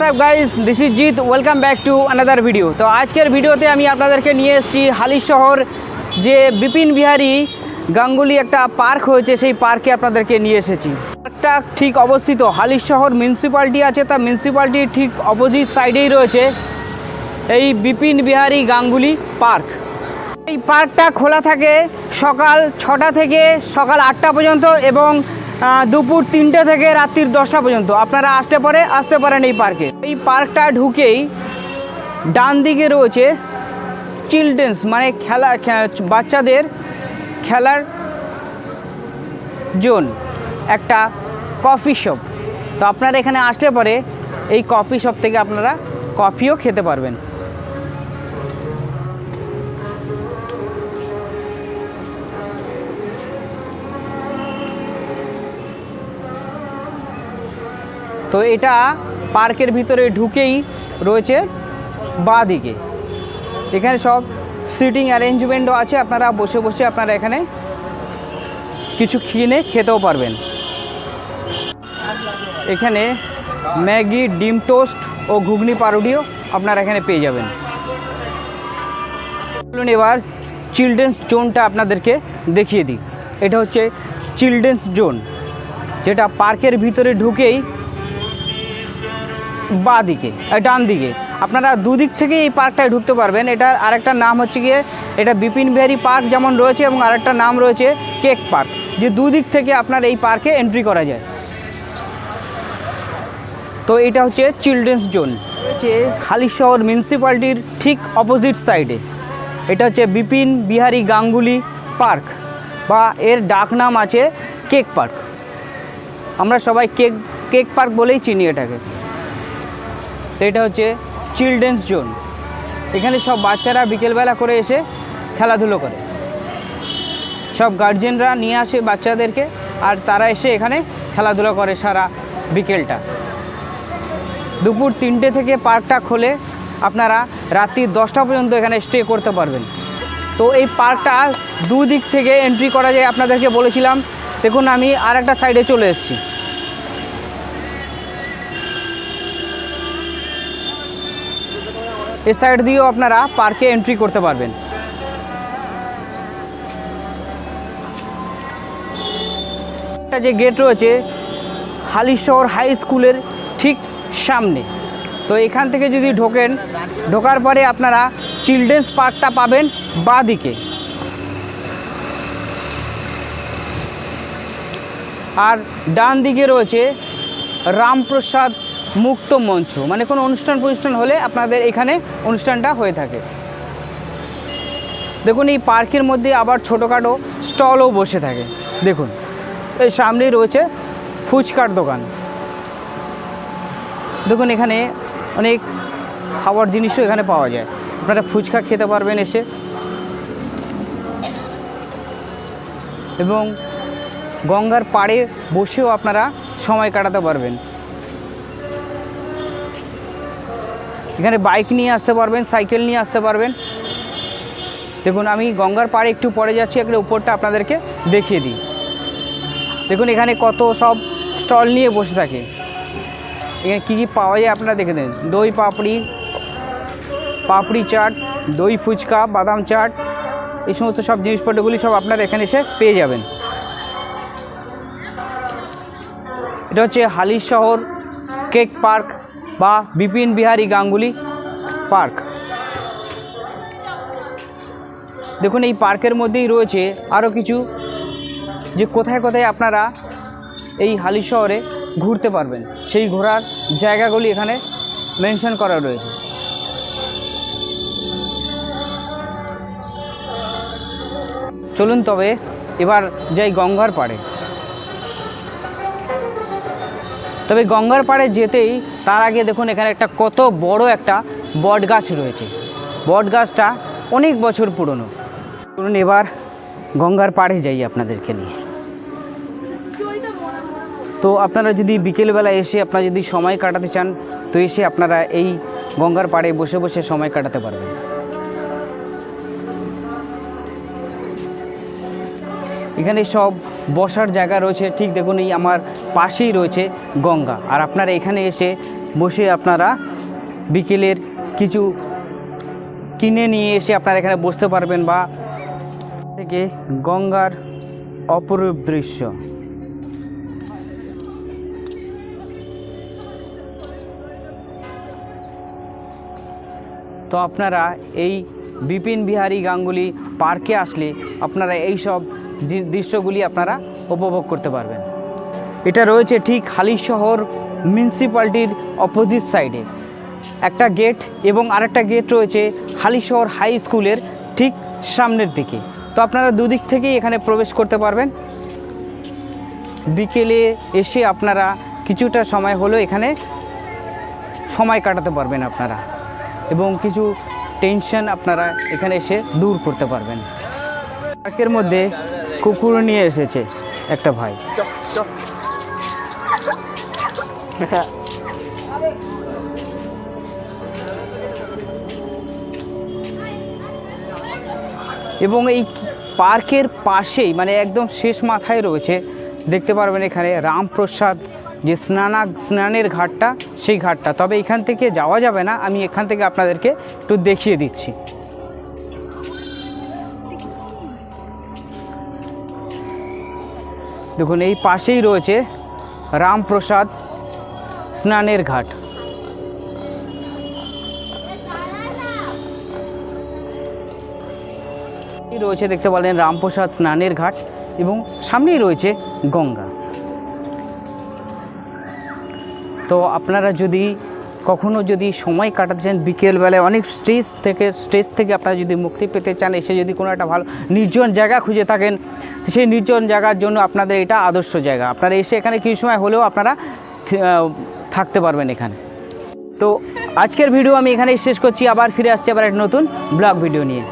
WhatsApp guys this is Jeet welcome back to another video তো আজকের ভিডিওতে আমি আপনাদেরকে নিয়ে এসেছি হালি শহর, যে বিপিন বিহারী গাঙ্গুলি একটা পার্ক হয়েছে, সেই পার্কে আপনাদেরকে নিয়ে এসেছি। পার্কটা ঠিক অবস্থিত। হালি শহর মিউনিসিপ্যালিটি আছে, তা মিউনিসিপ্যালিটির ঠিক অপোজিট সাইডেই রয়েছে এই বিপিন বিহারী গাঙ্গুলি পার্ক। এই পার্কটা খোলা থাকে সকাল ছটা থেকে সকাল আটটা পর্যন্ত এবং দুপুর তিনটে থেকে রাত্রির দশটা পর্যন্ত। আপনারা আসতে পারে আসতে পারেন এই পার্কে। এই পার্কটা ঢুকেই ডান দিকে রয়েছে চিলড্রেন্স মানে খেলা বাচ্চাদের খেলার জোন, একটা কফি শপ। তো আপনারা এখানে আসলে পরে এই কফি শপ থেকে আপনারা কফিও খেতে পারবেন। তো এটা পার্কের ভিতরে ঢুকেই রয়েছে বাঁ দিকে এখানে সব সিটিং অ্যারেঞ্জমেন্টও আছে, আপনারা বসে বসে আপনারা এখানে কিছু কিনে খেতেও পারবেন। এখানে ম্যাগি, ডিম টোস্ট ও ঘুগনি পাউরুটিও আপনারা এখানে পেয়ে যাবেন। চলুন এবার চিলড্রেন্স জোনটা আপনাদেরকে দেখিয়ে দিই। এটা হচ্ছে চিলড্রেন্স জোন, যেটা পার্কের ভিতরে ঢুকেই বাঁ দিকে ডান দিকে আপনারা দুদিক থেকে এই পার্কটায় ঢুকতে পারবেন। এটার আরেকটা নাম হচ্ছে গিয়ে এটা বিপিন বিহারি পার্ক যেমন রয়েছে এবং আরেকটা নাম রয়েছে কেক পার্ক। যে দুদিক থেকে আপনার এই পার্কে এন্ট্রি করা যায়। তো এটা হচ্ছে চিলড্রেন্স জোন। হচ্ছে হালিশহর মিউনিসিপ্যালিটির ঠিক অপোজিট সাইডে। এটা হচ্ছে বিপিন বিহারি গাঙ্গুলি পার্ক বা এর ডাক নাম আছে কেক পার্ক। আমরা সবাই কেক কেক পার্ক বলেই চিনি এটাকে। তো এটা হচ্ছে চিলড্রেন্স জোন এখানে সব বাচ্চারা বিকেলবেলা করে এসে খেলাধুলো করে। সব গার্জেনরা নিয়ে আসে বাচ্চাদেরকে, আর তারা এসে এখানে খেলাধুলো করে সারা বিকেলটা। দুপুর তিনটে থেকে পার্কটা খোলে আপনারা রাত্রি দশটা পর্যন্ত এখানে স্টে করতে পারবেন। তো এই পার্কটা দুদিক থেকে এন্ট্রি করা যায়। আপনাদেরকে বলেছিলাম, দেখুন আমি আর একটা সাইডে চলে এসেছি। এ সাইড দিয়েও আপনারা পার্কে এন্ট্রি করতে পারবেন। একটা যে গেট রয়েছে, হালিশহর হাই স্কুলের ঠিক সামনে। তো এখান থেকে যদি ঢোকেন, ঢোকার পরে আপনারা চিলড্রেন্স পার্কটা পাবেন বাঁ দিকে আর ডান দিকে রয়েছে রামপ্রসাদ মুক্ত মঞ্চ মানে কোনো অনুষ্ঠান প্রতিষ্ঠান হলে আপনাদের এখানে অনুষ্ঠানটা হয়ে থাকে। দেখুন, এই পার্কের মধ্যে আবার ছোটোখাটো স্টলও বসে থাকে। দেখুন, এই সামনেই রয়েছে ফুচকার দোকান। দেখুন, এখানে অনেক খাবার জিনিসও এখানে পাওয়া যায়। আপনারা ফুচকা খেতে পারবেন এসে। এবং গঙ্গার পাড়ে বসেও আপনারা সময় কাটাতে পারবেন। এখানে বাইক নিয়ে আসতে পারবেন, সাইকেল নিয়ে আসতে পারবেন। দেখুন, আমি গঙ্গার পাড়ে একটু পরে যাচ্ছি, একটা উপরটা আপনাদেরকে দেখিয়ে দিই। দেখুন, এখানে কত সব স্টল নিয়ে বসে থাকে। এখানে কী কী পাওয়া যায় আপনারা দেখে নেন। দই পাপড়ি পাপড়ি চাট, দই ফুচকা, বাদাম চাট, এই সমস্ত সব জিনিসপত্রগুলি সব আপনারা এখানে এসে পেয়ে যাবেন। এটা হচ্ছে হালির শহর কেক পার্ক। বা বিপিন বিহারী গাঙ্গুলি পার্ক। দেখুন, এই পার্কের মধ্যেই রয়েছে আরও কিছু যে কোথায় কোথায় আপনারা এই হালি শহরে ঘুরতে পারবেন। সেই ঘোরার জায়গাগুলি এখানে মেনশন করা রয়েছে। চলুন তবে এবার যাই গঙ্গার পাড়ে। তবে গঙ্গার পাড়ে যেতেই তার আগে দেখুন এখানে একটা কত বড় একটা বট গাছ রয়েছে। বট গাছটা অনেক বছর পুরনো। ধরুন এবার গঙ্গার পাড়ে যাই আপনাদেরকে নিয়ে। তো আপনারা যদি বিকেলবেলা এসে আপনারা যদি সময় কাটাতে চান, তো এসে আপনারা এই গঙ্গার পাড়ে বসে বসে সময় কাটাতে পারবেন। এখানে সব বসার জায়গা রয়েছে। ঠিক দেখুন, এই আমার পাশেই রয়েছে গঙ্গা। আর আপনারা এখানে এসে বসে আপনারা বিকেলের কিছু কিনে নিয়ে এসে আপনারা এখানে বসতে পারবেন বা থেকে গঙ্গার অপরূপ দৃশ্য। তো আপনারা এই বিপিন বিহারী গাঙ্গুলি পার্কে আসলে আপনারা এই সব দৃশ্যগুলি আপনারা উপভোগ করতে পারবেন। এটা রয়েছে ঠিক হালিশহর মিউনিসিপ্যালিটির অপোজিট সাইডে। একটা গেট এবং আরেকটা গেট রয়েছে হালিশহর হাই স্কুলের ঠিক সামনের দিকে। তো আপনারা দুদিক থেকেই এখানে প্রবেশ করতে পারবেন। বিকেলে এসে আপনারা কিছুটা সময় হলেও এখানে সময় কাটাতে পারবেন আপনারা এবং কিছু টেনশন আপনারা এখানে এসে দূর করতে পারবেন। পার্কের মধ্যে কুকুর নিয়ে এসেছে, একটা ভাই। এবং এই পার্কের পাশেই মানে একদম শেষ মাথায় রয়েছে, দেখতে পারবেন এখানে রামপ্রসাদ, যে স্নানা, স্নানের ঘাটটা, সেই ঘাটটা। তবে এখান থেকে যাওয়া যাবে না, আমি এখান থেকে আপনাদেরকে একটু দেখিয়ে দিচ্ছি। দেখুন, এই পাশেই রয়েছে রামপ্রসাদ স্নানের ঘাট। রয়েছে, দেখতে পারলেন, রামপ্রসাদ স্নানের ঘাট এবং সামনেই রয়েছে গঙ্গা। তো আপনারা যদি কখনো যদি সময় কাটাতে চান বিকেলবেলায় অনেক স্ট্রেস থেকে স্ট্রেস থেকে আপনারা যদি মুক্তি পেতে চান, এসে যদি কোনো একটা ভালো নির্জন জায়গা খুঁজে থাকেন, সেই নির্জন জায়গার জন্য আপনাদের এটা আদর্শ জায়গা। আপনারা এসে এখানে কিছু সময় হলেও আপনারা থাকতে পারবেন এখানে। তো আজকের ভিডিও আমি এখানেই শেষ করছি। আবার ফিরে আসছি আবার একটা নতুন ব্লগ ভিডিও নিয়ে।